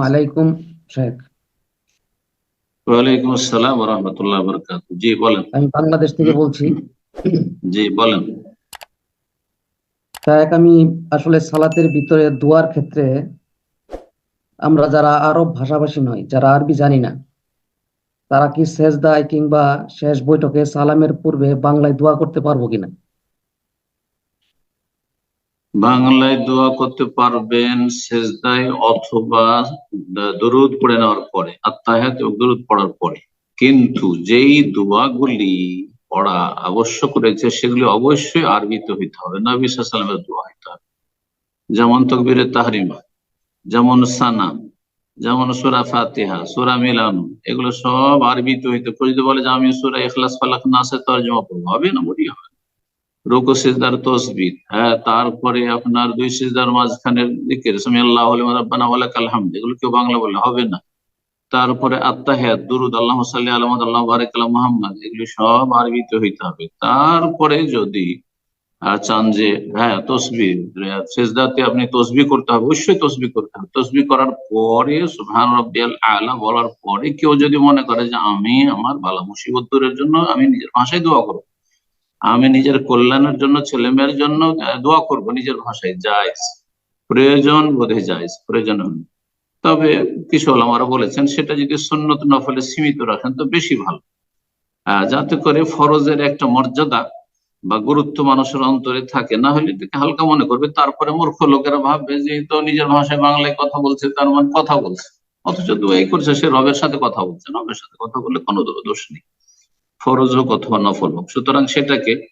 আলাইকুম শেখ। ওয়ালাইকুম আসসালাম রহমতুল্লাহ জি বলেন। আমি বাংলাদেশ থেকে বলছি। জি বলেন। শেখ আমি আসলে সালাতের ভিতরে দোয়ার ক্ষেত্রে আমরা যারা আরব ভাষাভাষী নয় যারা আরবি জানি না তারা কি শেষ দায় কিংবা শেষ বৈঠকে সালামের পূর্বে বাংলায় দোয়া করতে পারব কিনা? বাংলায় দোয়া করতে পারবেন সেজদায় অথবা দরুদ পড়ে নেওয়ার পরে আত্মাহাত এবং দরুদ পড়ার পরে। কিন্তু যেই দোয়াগুলি পড়া আবশ্যক রয়েছে, সেগুলি অবশ্যই আরবিতে হইতে হবে। নবী সাল্লামের দোয়া হইতে হবে। যেমন তকবিরে তাহরিমা, যেমন সানা, যেমন সুরা ফাতিহা, সুরা মিলানু, এগুলো সব আরবিতে হইতে কেউ যদি বলে যে আমি সুরা ইখলাস, ফালাক, নাসের তর্জমা পড়ব। হবে না? মোটেই হবে। না। রুকু, সিজদার তসবির হ্যাঁ তারপরে আপনার দুই সিজদার মাঝখানের দিকে সামি আল্লাহ রাব্বানা ওয়ালাকাল হামদ। এগুলো কেউ বাংলা বললে হবে না। তারপরে আত্মাহিয়াত দুরুদ, আল্লাহ সাল্লি আলা আল্লাহ আল্লাহু বারিক আলা মুহাম্মদ। এগুলি সব আরবিতে হইতে হবে। তারপরে যদি চান যে হ্যাঁ তসবি সেজদাতে আপনি তসবি করতে হবে, অবশ্যই তসবি করতে হবে। তসবি করার পরে, সুবহান রাব্বিয়াল আলা বলার পরে কেউ যদি মনে করে যে, আমি আমার বালা মুসিবত দূরের জন্য আমি নিজের ভাষায় দোয়া করব। আমি নিজের কল্যাণের জন্য ছেলে মেয়ের জন্য দোয়া করব, নিজের ভাষায়, জায়জ। প্রয়োজন বোধে জায়জ, প্রয়োজন। তবে কিছু ওলামারা বলেছেন, সেটা যদি সুন্নত নফলে সীমিত রাখেন, তো বেশি ভালো। যাতে করে ফরজের একটা মর্যাদা বা গুরুত্ব মানুষের অন্তরে থাকে, না হলে হালকা মনে করবে, তারপরে মূর্খ লোকেরা ভাববে যে তো নিজের ভাষায় বাংলায় কথা বলছে, তার মানে কথা বলছে। অথচ দোয়াই করছে, সে রবের সাথে কথা বলছে, রবের সাথে কথা বললে কোনো দোষ নেই। ফরজ হোক অথবা নফল হোক। সুতরাং সেটাকে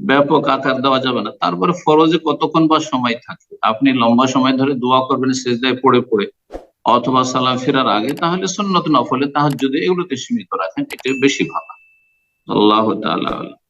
ব্যাপক আকার দেওয়া যাবে না। তারপরে ফরজে কতক্ষণ বা সময় থাকে? আপনি লম্বা সময় ধরে দোয়া করবেন, সেজদায় পড়ে পড়ে, অথবা সালাম ফেরার আগে, তাহলে সুন্নত নফলে তাহার যদি এগুলোতে সীমিত রাখেন। এটা বেশি ভালো। আল্লাহ তাআলা।